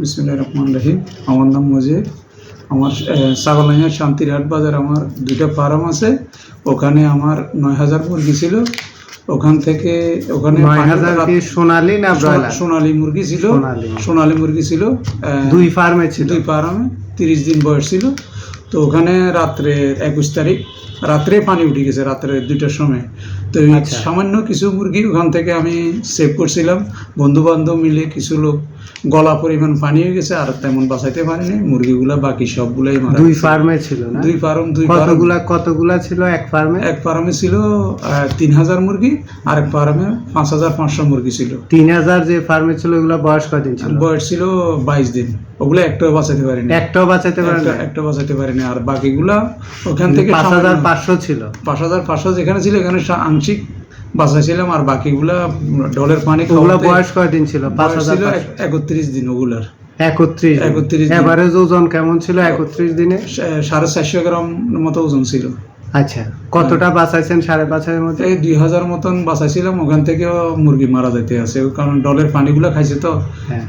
বিসমুল্লাহ রহমান রহিম। আমার নাম মজিদ। আমার ছাগলাইয়া শান্তিরহাট বাজার আমার দুইটা ফার্ম আছে। ওখানে আমার নয় হাজার মুরগি ছিল। ওখান থেকে ওখানে সোনালি না সোনালি মুরগি ছিল। সোনালী। সোনালী মুরগি ছিল। দুই ফার্মে ছিল? দুই ফার্মে। তিরিশ দিন বয়স ছিল। তো ওখানে রাত্রে একুশ তারিখ রাত্রে পানি উঠে গেছে রাত্রে দুইটার সময়। তো আচ্ছা। সামান্য কিছু মুরগি ওখান থেকে আমি সেভ করছিলাম। বন্ধু বান্ধব মিলে কিছু লোক গলা পরিমাণ পানি হয়ে গেছে আর তেমন বাঁচাইতে পারিনি। মুরগিগুলা বাকি সবগুলাই দুই ফার্মে ছিল না? দুই ফার্ম দুই কতগুলা কতগুলা ছিল এক ফার্মে এক ফার্মে ছিল তিন হাজার মুরগি আর এক ফার্মে পাঁচ হাজার পাঁচশো মুরগি ছিল। তিন হাজার যে ফার্মে ছিল ওগুলো বয়স কদিন ছিল? বয়স ছিল বাইশ দিন। ওগুলো একটাও বাঁচাতে পারিনি। একটাও বাঁচাতে পারেন? একটা- একটা বাঁচাতে পারিনি। আর বাকিগুলা ওখান থেকে পাঁচ হাজার পাঁচশো ছিল। পাঁচ হাজার পাঁচশো যেখানে ছিল এখানে আংশিক আংশিক বাঁচাইছিলাম আর বাকিগুলা ডলের পানি ওগুলা বয়স কয়দিন ছিল? পাঁচ হাজার ছিল একত্রিশ দিন ওগুলার। একত্রিশ একত্রিশ। এভারেজ ওজন কেমন ছিল? একত্রিশ দিনে? সাড়ে চারশো গ্রাম মতো ওজন ছিল। আচ্ছা কতটা বাঁচাইছেন সাড়ে পাঁচ হাজারের মধ্যে? এই দুই হাজার মতন বাঁচাইছিলাম ওখান থেকেও মুরগি মারা যেতে আছে কারণ ডলের পানিগুলো খাইছে তো হ্যাঁ।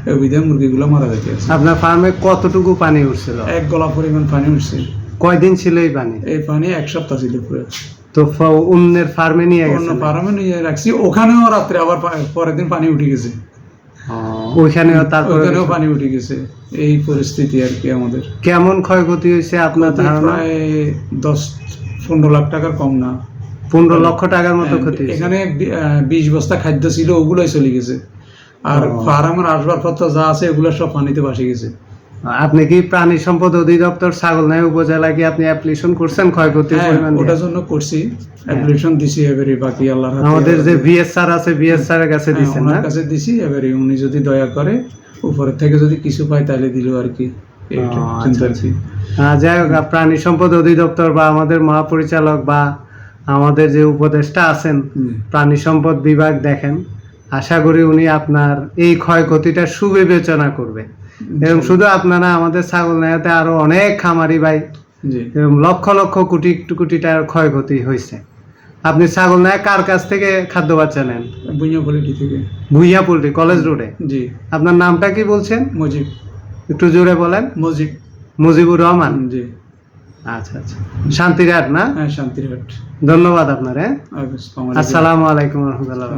মুরগিগুলো মারা যেতে আছে। আপনার ফার্মে কতটুকু পানি উঠছিল? এক গলা পরিমাণ পানি উঠছে। কয়দিন ছিল এই পানি? এই পানি এক সপ্তাহ ছিল পুরো। তো অন্যের ফার্মে নিয়ে অন্য ফার্মে নিয়ে রাখছি ওখানেও রাত্রে আবার পরের দিন পানি উঠে গেছে। ওইখানেও তারপরে ওখানেও পানি উঠে গেছে এই পরিস্থিতি আর কি আমাদের। কেমন ক্ষয়ক্ষতি হয়েছে আপনার ধারণা? দশ পনেরো লাখ টাকার কম না। পনেরো লক্ষ টাকার মতো ক্ষতি এখানে বিশ বস্তা খাদ্য ছিল ওগুলোই চলে গেছে। আর ফার্মের আসবাবপত্র যা আছে এগুলো সব পানিতে ভাসে গেছে। আপনি কি প্রাণী সম্পদ অধিদপ্তর ছাগলনাই উপজেলা কি আপনি অ্যাপ্লিকেশন করছেন? ক্ষয়ক্ষতির হ্যাঁ পরিমাণ ওটার জন্য করছি। অ্যাপ্লিকেশন দিছি এবারে বাকি আল্লাহর হাতে আমাদের যে ভিএস স্যার আছে ভিএস স্যারের কাছে হ্যাঁ, দিচ্ছেন না? কাছে দিছি এবারে উনি যদি দয়া করে উপরের থেকে যদি কিছু পায় তাহলে দিল আর কি। আচ্ছা, আহ, যাই হোক প্রাণী সম্পদ অধিদপ্তর বা আমাদের মহাপরিচালক বা আমাদের যে উপদেষ্টা আছেন প্রাণী সম্পদ বিভাগ দেখেন আশা করি উনি আপনার এই ক্ষয়ক্ষতিটা সুবিবেচনা করবে। এবং শুধু আপনারা আমাদের ছাগল নেয়াতে আরও অনেক খামারি ভাই এবং লক্ষ লক্ষ কোটি কোটি টাকার ক্ষয়ক্ষতি হয়েছে। আপনি ছাগল নেয় কার কাছ থেকে খাদ্য বাচ্চা নেন? বুঝিয়া পলিটি থেকে। ভুইয়া পোল্ট্রি কলেজ রোডে? জি। আপনার নামটা কি বলছেন? মজিব। একটু জোরে বলেন। মুজিব। মুজিবুর রহমান? জি। আচ্ছা আচ্ছা। শান্তিরহাট না? হ্যাঁ শান্তিরহাট ধন্যবাদ আপনার। হ্যাঁ আসসালামু। আলাইকুম। রহমতুল্লাহ।